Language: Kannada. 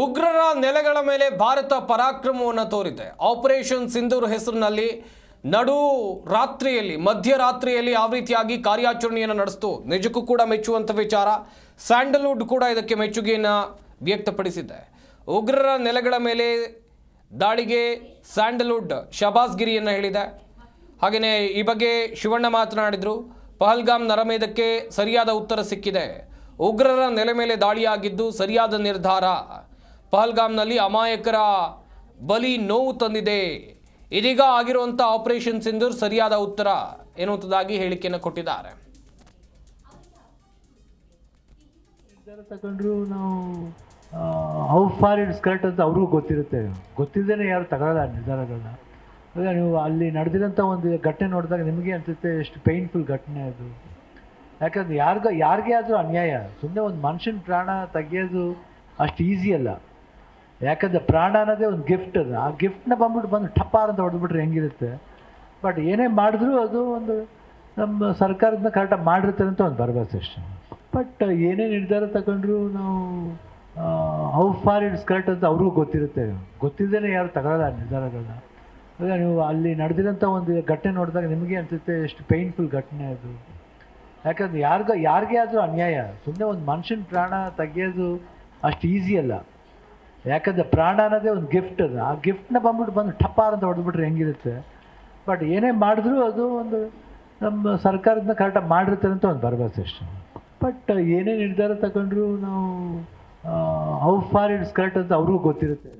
ಉಗ್ರರ ನೆಲೆಗಳ ಮೇಲೆ ಭಾರತ ಪರಾಕ್ರಮವನ್ನು ತೋರಿದೆ. ಆಪರೇಷನ್ ಸಿಂಧೂರ್ ಹೆಸರಿನಲ್ಲಿ ನಡು ರಾತ್ರಿಯಲ್ಲಿ ಮಧ್ಯರಾತ್ರಿಯಲ್ಲಿ ಯಾವ ರೀತಿಯಾಗಿ ಕಾರ್ಯಾಚರಣೆಯನ್ನು ನಡೆಸ್ತು. ನಿಜಕ್ಕೂ ಕೂಡ ಮೆಚ್ಚುವಂಥ ವಿಚಾರ. ಸ್ಯಾಂಡಲ್ವುಡ್ ಕೂಡ ಇದಕ್ಕೆ ಮೆಚ್ಚುಗೆಯನ್ನು ವ್ಯಕ್ತಪಡಿಸಿದೆ. ಉಗ್ರರ ನೆಲೆಗಳ ಮೇಲೆ ದಾಳಿಗೆ ಸ್ಯಾಂಡಲ್ವುಡ್ ಶಬಾಸ್ಗಿರಿಯನ್ನು ಹೇಳಿದೆ. ಹಾಗೆಯೇ ಈ ಬಗ್ಗೆ ಶಿವಣ್ಣ ಮಾತನಾಡಿದರು. ಪಹಲ್ಗಾಮ್ ನರಮೇಧಕ್ಕೆ ಸರಿಯಾದ ಉತ್ತರ ಸಿಕ್ಕಿದೆ. ಉಗ್ರರ ನೆಲೆ ಮೇಲೆ ದಾಳಿಯಾಗಿದ್ದು ಸರಿಯಾದ ನಿರ್ಧಾರ. ಪಹಲ್ಗಾಮ್ನಲ್ಲಿ ಅಮಾಯಕರ ಬಲಿ ನೋವು ತಂದಿದೆ. ಇದೀಗ ಆಗಿರುವಂಥ ಆಪರೇಷನ್ ಸಿಂಧೂರ್ ಸರಿಯಾದ ಉತ್ತರ ಎನ್ನುವಂಥದ್ದಾಗಿ ಹೇಳಿಕೆಯನ್ನು ಕೊಟ್ಟಿದ್ದಾರೆ. ತಗೊಂಡ್ರು ನಾವು ಹೌ ಫಾರ್ ಇಟ್ಸ್ ಕರೆಕ್ಟ್ ಅಂತ ಅವ್ರಿಗೂ ಗೊತ್ತಿರುತ್ತೆ. ಗೊತ್ತಿದ್ದೇನೆ ಯಾರು ತಗೊಳ್ಳಲ್ಲ ನಿರ್ಧಾರಗಳನ್ನ. ಈಗ ನೀವು ಅಲ್ಲಿ ನಡೆದಿರೋಂಥ ಒಂದು ಘಟನೆ ನೋಡಿದಾಗ ನಿಮಗೆ ಅನಿಸುತ್ತೆ ಎಷ್ಟು ಪೇಯ್ನ್ಫುಲ್ ಘಟನೆ ಅದು. ಯಾಕಂದ್ರೆ ಯಾರಿಗ, ಯಾರಿಗೇ ಆದರೂ ಅನ್ಯಾಯ. ಸುಮ್ಮನೆ ಒಂದು ಮನುಷ್ಯನ ಪ್ರಾಣ ತೆಗೆಯೋದು ಅಷ್ಟು ಈಸಿ ಅಲ್ಲ. ಯಾಕಂದರೆ ಪ್ರಾಣ ಅನ್ನೋದೇ ಒಂದು ಗಿಫ್ಟ್ ಅದು. ಆ ಗಿಫ್ಟ್ನ ಬಂದ್ಬಿಟ್ಟು ಬಂದು ಟಪ್ಪಾರ್ ಅಂತ ಹೊಡೆದ್ಬಿಟ್ರೆ ಹೆಂಗಿರುತ್ತೆ? ಬಟ್ ಏನೇ ಮಾಡಿದ್ರೂ ಅದು ಒಂದು ನಮ್ಮ ಸರ್ಕಾರದಿಂದ ಕರೆಕ್ಟಾಗಿ ಮಾಡಿರ್ತಾರೆ ಅಂತ ಒಂದು ಭರವಸೆ ಅಷ್ಟೇ. ಬಟ್ ಏನೇ ನಿರ್ಧಾರ ತಗೊಂಡ್ರು ನಾವು ಹೌ ಫಾರ್ ಇಟ್ಸ್ ಕರೆಕ್ಟ್ ಅಂತ ಅವ್ರಿಗೂ ಗೊತ್ತಿರುತ್ತೆ. ಗೊತ್ತಿಲ್ಲದೇ ಯಾರು ತಗೊಳ್ಳಲ್ಲ ನಿರ್ಧಾರಗಳನ್ನ. ಅದೇ ನೀವು ಅಲ್ಲಿ ನಡೆದಿರೋಂಥ ಒಂದು ಘಟನೆ ನೋಡಿದಾಗ ನಿಮಗೆ ಅನಿಸುತ್ತೆ ಎಷ್ಟು ಪೇಯ್ನ್ಫುಲ್ ಘಟನೆ ಅದು. ಯಾಕಂದ್ರೆ ಯಾರಿಗ, ಯಾರಿಗೇ ಆದರೂ ಅನ್ಯಾಯ. ಸುಮ್ಮನೆ ಒಂದು ಮನುಷ್ಯನ ಪ್ರಾಣ ತೆಗೆಯೋದು ಅಷ್ಟು ಈಸಿ ಅಲ್ಲ. ಯಾಕಂದರೆ ಪ್ರಾಣ ಅನ್ನೋದೇ ಒಂದು ಗಿಫ್ಟ್ ಅದು. ಆ ಗಿಫ್ಟ್ನ ಬಂದ್ಬಿಟ್ಟು ಬಂದು ಟಪ್ಪಾರ್ ಅಂತ ಹೊಡೆದ್ಬಿಟ್ರೆ ಹೆಂಗಿರುತ್ತೆ? ಬಟ್ ಏನೇ ಮಾಡಿದ್ರೂ ಅದು ಒಂದು ನಮ್ಮ ಸರ್ಕಾರದಿಂದ ಕರೆಕ್ಟಾಗಿ ಮಾಡಿರ್ತಾರೆ ಅಂತ ಒಂದು ಭರವಸೆ ಅಷ್ಟೇ. ಬಟ್ ಏನೇ ನಿರ್ಧಾರ ತಗೊಂಡ್ರು ನಾವು ಹೌ ಫಾರ್ ಇಟ್ಸ್ ಕರೆಕ್ಟ್ ಅಂತ ಅವ್ರಿಗೂ ಗೊತ್ತಿರುತ್ತೆ.